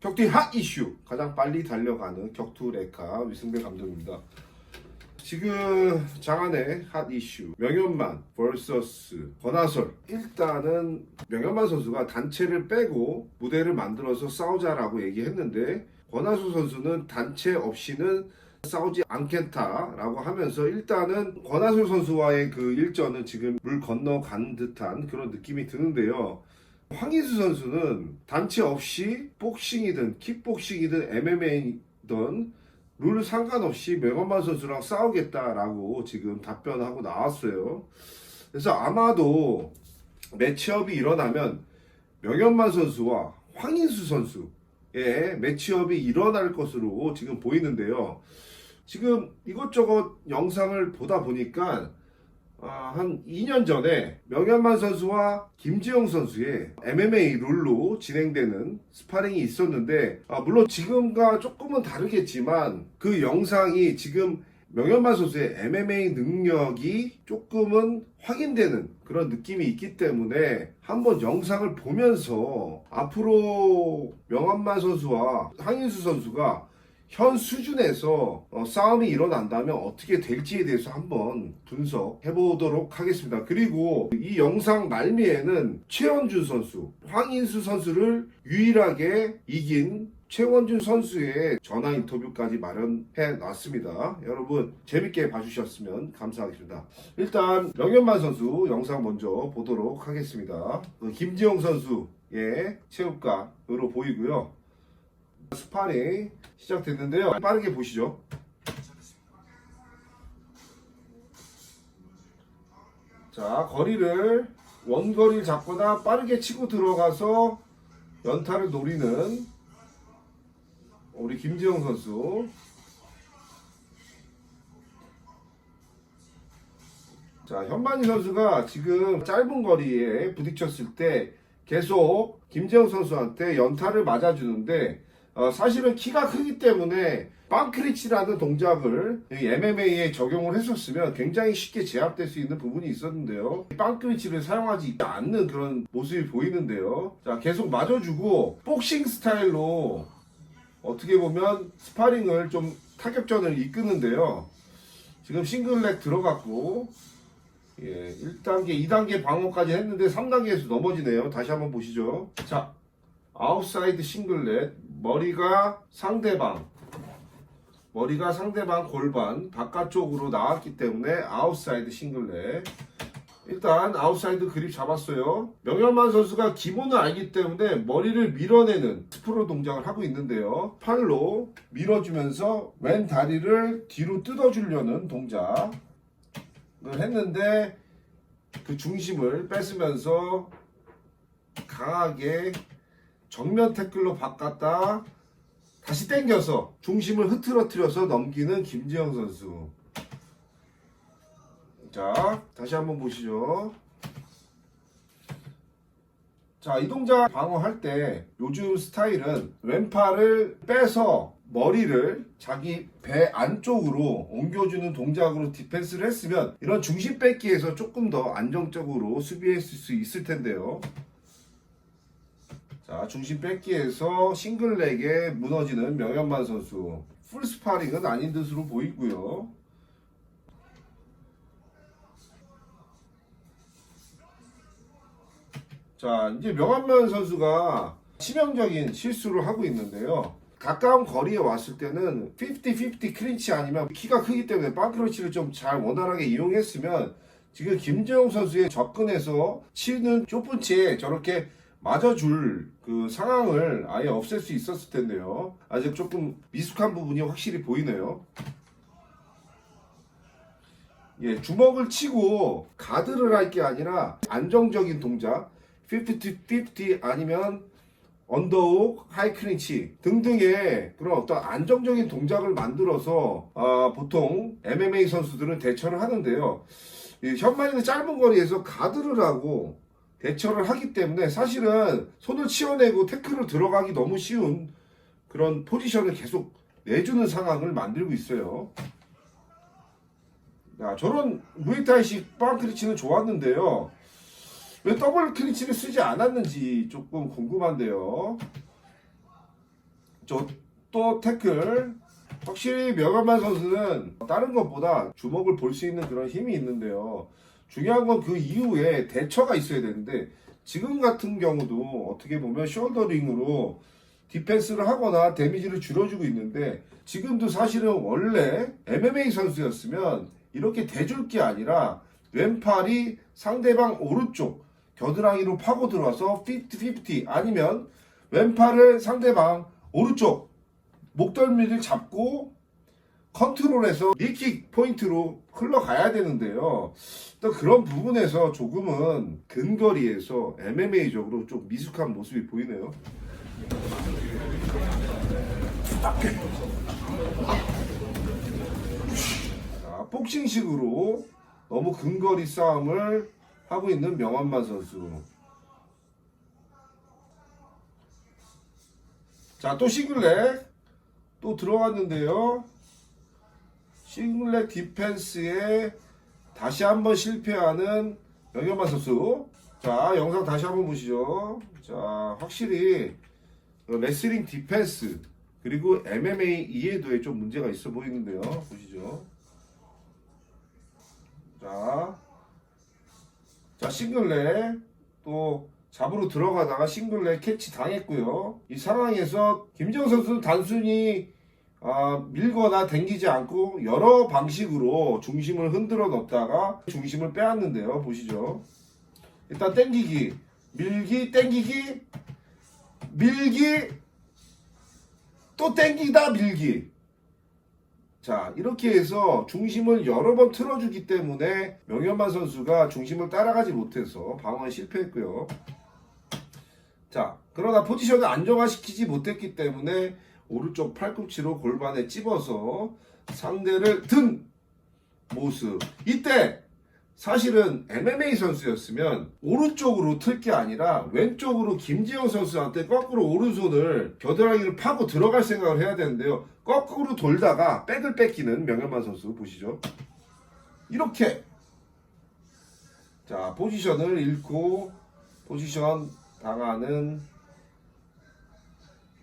격투 핫 이슈 가장 빨리 달려가는 격투 레카 위승배 감독입니다. 지금 장안의 핫 이슈 명현만 vs 권하솔 일단은 명현만 선수가 단체를 빼고 무대를 만들어서 싸우자라고 얘기했는데 권하솔 선수는 단체 없이는 싸우지 않겠다라고 하면서 일단은 권하솔 선수와의 그 일전은 지금 물 건너간 듯한 그런 느낌이 드는데요. 황희수 선수는 단체 없이 복싱이든 킥복싱이든 MMA든 룰 상관없이 명언만 선수랑 싸우겠다라고 지금 답변하고 나왔어요. 그래서 아마도 매치업이 일어나면 명현만 선수와 황인수 선수의 매치업이 일어날 것으로 지금 보이는데요. 지금 이것저것 영상을 보다 보니까 아, 한 2년 전에 명현만 선수와 김지영 선수의 MMA 룰로 진행되는 스파링이 있었는데 아, 물론 지금과 조금은 다르겠지만 그 영상이 지금 명현만 선수의 MMA 능력이 조금은 확인되는 그런 느낌이 있기 때문에 한번 영상을 보면서 앞으로 명현만 선수와 황인수 선수가 현 수준에서 어, 싸움이 일어난다면 어떻게 될지에 대해서 한번 분석해 보도록 하겠습니다. 그리고 이 영상 말미에는 최원준 선수, 황인수 선수를 유일하게 이긴 최원준 선수의 전화 인터뷰까지 마련해 놨습니다. 여러분 재밌게 봐주셨으면 감사하겠습니다. 일단 명현만 선수 영상 먼저 보도록 하겠습니다. 그 김지영 선수의 체육관으로 보이고요. 스파링 시작됐는데요. 빠르게 보시죠. 자, 거리를 원거리를 잡거나 빠르게 치고 들어가서 연타를 노리는 우리 김지영 선수. 자, 현만희 선수가 지금 짧은 거리에 부딪혔을 때 계속 김지영 선수한테 연타를 맞아주는데 어, 사실은 키가 크기 때문에 빵크리치라는 동작을 MMA에 적용을 했었으면 굉장히 쉽게 제압될 수 있는 부분이 있었는데요. 빵크리치를 사용하지 않는 그런 모습이 보이는데요. 자, 계속 맞아주고 복싱 스타일로 어떻게 보면 스파링을 좀 타격전을 이끄는데요. 지금 싱글렉 들어갔고 예, 1단계, 2단계 방어까지 했는데 3단계에서 넘어지네요. 다시 한번 보시죠. 자, 아웃사이드 싱글렛 머리가 상대방 머리가 상대방 골반 바깥쪽으로 나왔기 때문에 아웃사이드 싱글렛 일단 아웃사이드 그립 잡았어요. 명현만 선수가 기본을 알기 때문에 머리를 밀어내는 스프로 동작을 하고 있는데요. 팔로 밀어주면서 왼 다리를 뒤로 뜯어주려는 동작을 했는데 그 중심을 뺏으면서 강하게 정면 태클로 바꿨다. 다시 당겨서 중심을 흐트러뜨려서 넘기는 김지영 선수. 자 다시 한번 보시죠. 자 이 동작 방어할 때 요즘 스타일은 왼팔을 빼서 머리를 자기 배 안쪽으로 옮겨주는 동작으로 디펜스를 했으면 이런 중심 뺏기에서 조금 더 안정적으로 수비했을 수 있을 텐데요 자, 중심 뺏기에서 싱글렉에 무너지는 명현만 선수. 풀 스파링은 아닌 듯으로 보이고요. 자, 이제 명한만 선수가 치명적인 실수를 하고 있는데요. 가까운 거리에 왔을 때는 50-50 클린치 아니면 키가 크기 때문에 빵크러치를 좀 잘 원활하게 이용했으면 지금 김재용 선수의 접근해서 치는 채에 저렇게 맞아줄 그 상황을 아예 없앨 수 있었을 텐데요. 아직 조금 미숙한 부분이 확실히 보이네요. 예, 주먹을 치고 가드를 할 게 아니라 안정적인 동작, 50-50 아니면 언더욱, 하이크린치 등등의 그런 어떤 안정적인 동작을 만들어서 아, 보통 MMA 선수들은 대처를 하는데요. 이 현만이는 짧은 거리에서 가드를 하고 대처를 하기 때문에 사실은 손을 치워내고 태클을 들어가기 너무 쉬운 그런 포지션을 계속 내주는 상황을 만들고 있어요. 야, 저런 무에타이식 빵 크리치는 좋았는데요. 왜 더블 크리치를 쓰지 않았는지 조금 궁금한데요. 저, 또 태클. 확실히 명한만 선수는 다른 것보다 주먹을 볼 수 있는 그런 힘이 있는데요. 중요한 건 그 이후에 대처가 있어야 되는데 지금 같은 경우도 어떻게 보면 숄더링으로 디펜스를 하거나 데미지를 줄여주고 있는데 지금도 사실은 원래 MMA 선수였으면 이렇게 대줄 게 아니라 왼팔이 상대방 오른쪽 겨드랑이로 파고 들어와서 50-50 아니면 왼팔을 상대방 오른쪽 목덜미를 잡고 컨트롤해서 리킥 포인트로 흘러가야 되는데요. 또 그런 부분에서 조금은 근거리에서 MMA적으로 좀 미숙한 모습이 보이네요. 자, 복싱식으로 너무 근거리 싸움을 하고 있는 명한만 선수. 자, 또 싱글렉. 또 들어왔는데요. 싱글렉 디펜스에 다시 한번 실패하는 명현만 선수. 자, 영상 다시 한번 보시죠. 자, 확실히 레슬링 디펜스 그리고 MMA 이해도에 좀 문제가 있어 보이는데요. 보시죠. 자, 자 싱글렉 또 잡으로 들어가다가 싱글렉 캐치 당했고요. 이 상황에서 김정 선수는 단순히 아, 밀거나 당기지 않고 여러 방식으로 중심을 흔들어 넣다가 중심을 빼앗는데요. 보시죠. 일단 땡기기, 밀기, 땡기기, 밀기, 또 땡기다 밀기. 자, 이렇게 해서 중심을 여러 번 틀어주기 때문에 명현만 선수가 중심을 따라가지 못해서 방어에 실패했고요. 자, 그러나 포지션을 안정화시키지 못했기 때문에 오른쪽 팔꿈치로 골반에 찝어서 상대를 든 모습. 이때 사실은 MMA 선수였으면 오른쪽으로 틀 게 아니라 왼쪽으로 김지영 선수한테 거꾸로 오른손을 겨드랑이를 파고 들어갈 생각을 해야 되는데요. 거꾸로 돌다가 백을 뺏기는 명현만 선수 보시죠. 이렇게 자 포지션을 잃고 포지션 당하는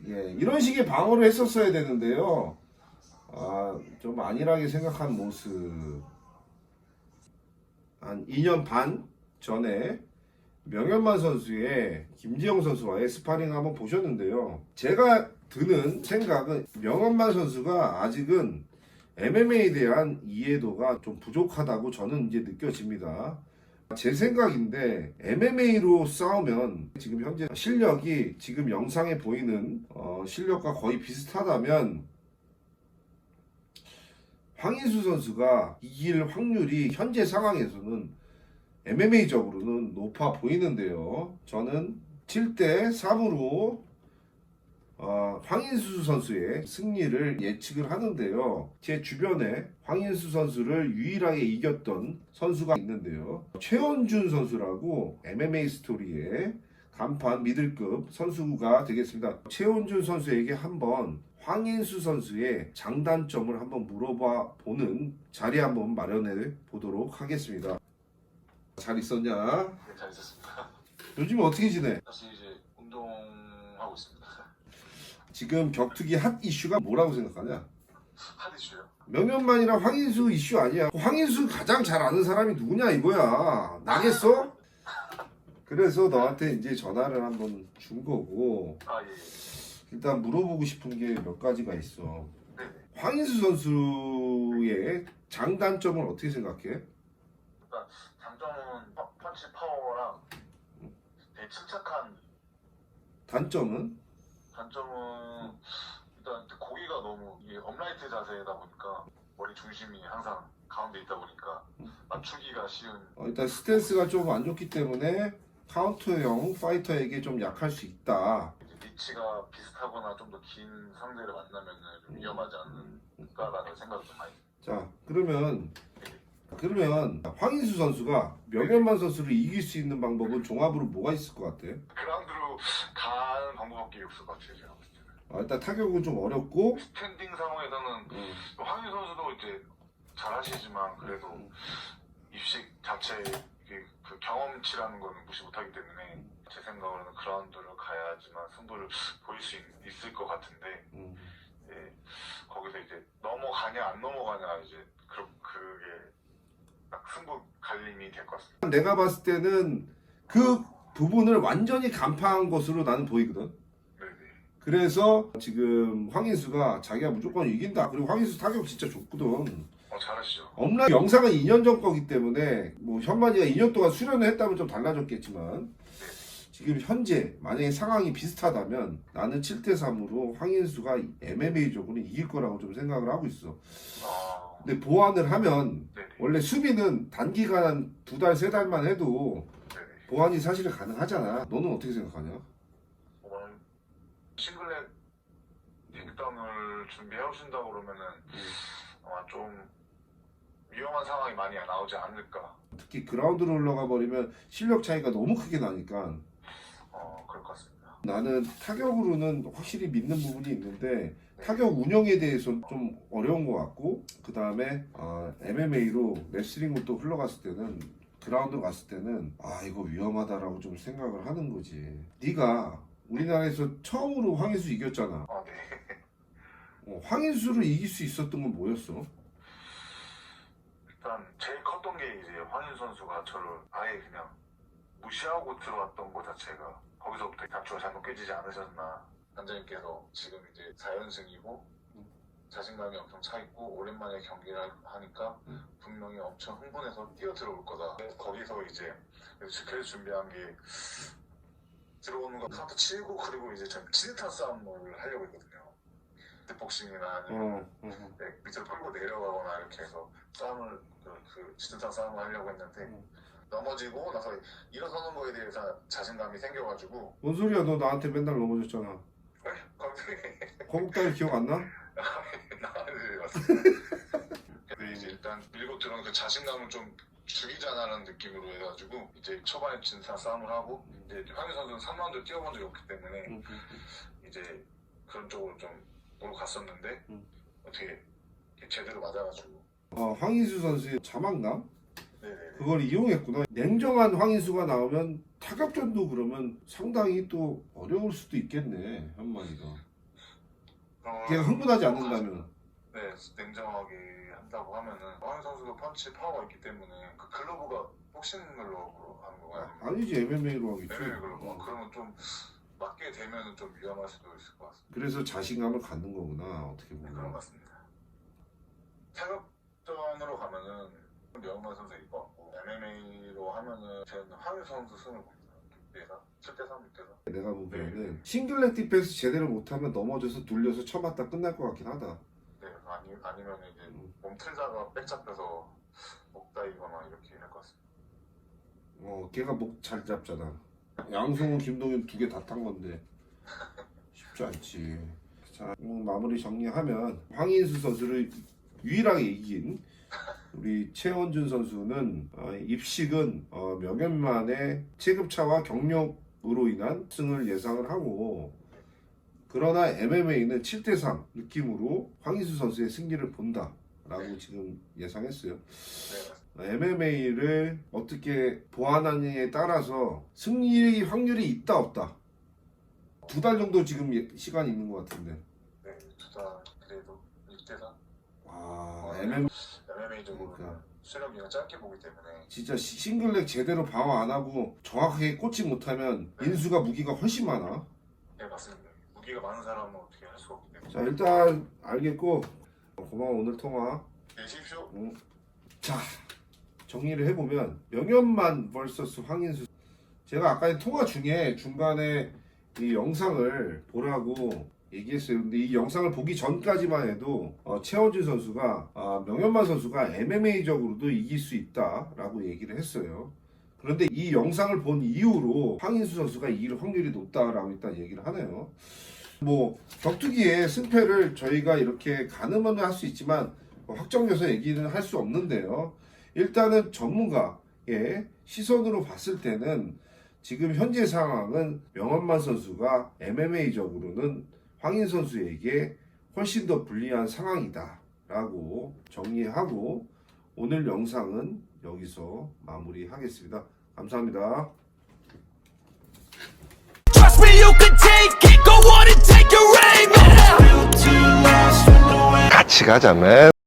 예 이런 식의 방어를 했었어야 되는데요. 아 좀 안일하게 생각한 모습. 한 2년 반 전에 명현만 선수의 김지영 선수와의 스파링 한번 보셨는데요. 제가 드는 생각은 명현만 선수가 아직은 MMA에 대한 이해도가 좀 부족하다고 저는 이제 느껴집니다. 제 생각인데 MMA로 싸우면 지금 현재 실력이 지금 영상에 보이는 어, 실력과 거의 비슷하다면 황인수 선수가 이길 확률이 현재 상황에서는 MMA적으로는 높아 보이는데요. 저는 7대 3으로 어, 황인수 선수의 승리를 예측을 하는데요. 제 주변에 황인수 선수를 유일하게 이겼던 선수가 있는데요. 최원준 선수라고 MMA 스토리의 간판 미들급 선수가 되겠습니다. 최원준 선수에게 한번 황인수 선수의 장단점을 한번 물어봐 보는 자리 한번 마련해 보도록 하겠습니다. 잘 있었냐? 네, 잘 있었습니다. 요즘 어떻게 지내? 다시 이제. 지금 격투기 핫 이슈가 뭐라고 생각하냐? 핫 이슈요? 명현만이랑 황인수 이슈 아니야. 황인수 가장 잘 아는 사람이 누구냐 이거야. 나겠어? 그래서 너한테 이제 전화를 한번 준 거고 아 예. 예. 일단 물어보고 싶은 게 몇 가지가 있어. 네네. 황인수 선수의 장단점을 어떻게 생각해? 장점은 펀- 펀치 파워랑 되게 침착한 단점은? 단점은 일단 고기가 너무 이게 업라이트 자세다 보니까 머리 중심이 항상 가운데 있다 보니까 맞추기가 쉬운 어, 일단 스탠스가 좀 안 좋기 때문에 카운터형 파이터에게 좀 약할 수 있다. 이제 리치가 비슷하거나 좀 더 긴 상대를 만나면은 좀 위험하지 않을까라는 생각이 좀 많이 자 그러면 그러면 황인수 선수가 명현만 선수를 이길 수 있는 방법은 종합으로 뭐가 있을 것 같아? 그라운드로 가는 방법밖에 없을 것 같아요 제가 봤을 때는. 아, 일단 타격은 좀 어렵고? 스탠딩 상황에서는 황희 선수도 이제 잘하시지만 그래도 입식 자체 이게 그 경험치라는 거는 무시 못하기 때문에 제 생각으로는 그라운드를 가야지만 승부를 보일 수 있, 을것 같은데 음, 안 넘어가냐 이제 그 그게 딱 승부 갈림이 될 것 같습니다. 내가 봤을 때는 그 부분을 완전히 간파한 것으로 나는 보이거든. 네네. 그래서 지금 황인수가 자기가 무조건 이긴다. 그리고 황인수 타격 진짜 좋거든. 어 잘하시죠. 업라인 영상은 2년 전 거기 때문에 뭐 현만이가 2년 동안 수련을 했다면 좀 달라졌겠지만 지금 현재 만약에 상황이 비슷하다면 나는 7대 3으로 황인수가 MMA적으로 이길 거라고 좀 생각을 하고 있어. 아 근데 보완을 하면 네네. 원래 수비는 단기간 두 달 세 달만 해도 네네. 보완이 사실 가능하잖아. 너는 어떻게 생각하냐? 오늘 싱글렛 빅덤을 준비해 오신다고 그러면은 아마 좀 위험한 상황이 많이 나오지 않을까. 특히 그라운드로 올라가 버리면 실력 차이가 너무 크게 나니까 어 그럴 것 같습니다. 나는 타격으로는 확실히 믿는 부분이 있는데 타격 운영에 대해서는 좀 어려운 것 같고 그 다음에 MMA로 레슬링으로 또 흘러갔을 때는 그라운드 갔을 때는 아 이거 위험하다라고 좀 생각을 하는 거지. 네가 우리나라에서 처음으로 황인수 이겼잖아. 아 네. 어, 황인수를 이길 수 있었던 건 뭐였어? 일단 제일 컸던 게 이제 황인 선수가 저를 아예 그냥 무시하고 들어왔던 것 자체가 거기서부터 단추가 잘못 깨지지 않으셨나 단장님께서 지금 이제 4연승이고 자신감이 엄청 차 있고 오랜만에 경기를 하- 하니까 음. 분명히 엄청 흥분해서 뛰어 들어올 거다. 거기서 이제 그래서 준비한 게 들어오는 거 카운트 치고 그리고 이제 전 치듯한 싸움을 하려고 했거든요. 복싱이나 아니면 어, 어, 네, 밑으로 끌고 내려가거나 이렇게 해서 싸움을 그, 그 지든탕 싸움을 하려고 했는데 음. 넘어지고 나서 일어서는 거에 대해서 자신감이 생겨가지고 뭔 소리야? 너 나한테 맨날 넘어졌잖아. 거북다리 기억 안 나? 나를 왔습니다. 근데 이제 일단 밀고 들어온 그 자신감을 좀 죽이자라는 느낌으로 해가지고 이제 초반에 진상 싸움을 하고 이제 황희 선수는 3라운드 뛰어본 적이 없기 때문에 이제 그런 쪽으로 좀 몰고 갔었는데 음. 어떻게 제대로 맞아가지고 어, 황인수 선수의 자만감? 네네네. 그걸 이용했구나. 냉정한 황인수가 나오면 타격전도 그러면 상당히 또 어려울 수도 있겠네, 현만이가. 어, 걔가 흥분하지 않는다면. 네, 냉정하게 한다고 하면은 황희 선수도 펀치 파워가 있기 때문에 그 글러브가 복싱 글러브로 하는 건가요? 아니지, MMA로 하겠지. 네네 글러브. 어. 그러면 좀 맞게 되면은 좀 위험할 수도 있을 것 같습니다. 그래서 자신감을 갖는 거구나, 어떻게 네, 그런 것 보면. 같습니다. 타격전으로 가면은 명만 선수 같고 MMA로 하면은 저는 황희 선수 승을 봅니다. 6대4, 7대3, 6대4. 내가 보기에는 싱글렛 디펜스 제대로 못하면 넘어져서 둘려서 쳐맞다 끝날 것 같긴 하다. 네, 아니, 아니면 이제 음. 몸 틀다가 백 잡혀서 목 다이거나 이렇게 할 것 같습니다. 어, 걔가 목 잘 잡잖아. 양성훈, 김동현 두 개 다 탄 건데 쉽지 않지. 자, 음, 마무리 정리하면 황인수 선수를 유일하게 이긴 우리 최원준 선수는 어, 입식은 어, 명예만의 체급차와 경력으로 인한 승을 예상을 하고 그러나 MMA는 7대3 느낌으로 황인수 선수의 승리를 본다 라고 지금 예상했어요. 네, MMA를 어떻게 보완하느냐에 따라서 승리 확률이 있다 없다. 두 달 정도 지금 예- 시간이 있는 것 같은데. 네, 두다 그래도 6대4. 와, MM MMA적으로 그러니까. 수련기가 짧게 보기 때문에 진짜 시- 싱글렉 제대로 방어 안 하고 정확하게 꽂지 못하면 인수가 무기가 훨씬 많아. 네 맞습니다. 무기가 많은 사람은 어떻게 할 수가 없기 때문에 자 일단 알겠고 고마워 오늘 통화. 네, 쉬십시오. 자 정리를 해보면 명현만 vs 황인수 제가 아까 통화 중에 중간에 이 영상을 보라고 얘기했어요. 근데 이 영상을 보기 전까지만 해도 어, 최원준 선수가 아, 명현만 선수가 MMA적으로도 이길 수 있다라고 얘기를 했어요. 그런데 이 영상을 본 이후로 황인수 선수가 이길 확률이 높다라고 일단 얘기를 하네요. 뭐 격투기의 승패를 저희가 이렇게 가늠은 할 수 있지만 뭐 확정돼서 얘기는 할 수 없는데요. 일단은 전문가의 시선으로 봤을 때는 지금 현재 상황은 명원만 선수가 MMA적으로는 황인 선수에게 훨씬 더 불리한 상황이다 라고 정리하고 오늘 영상은 여기서 마무리하겠습니다. 감사합니다. Trust me, you can take it. Go on and take your aim. Yeah. 같이 가자매.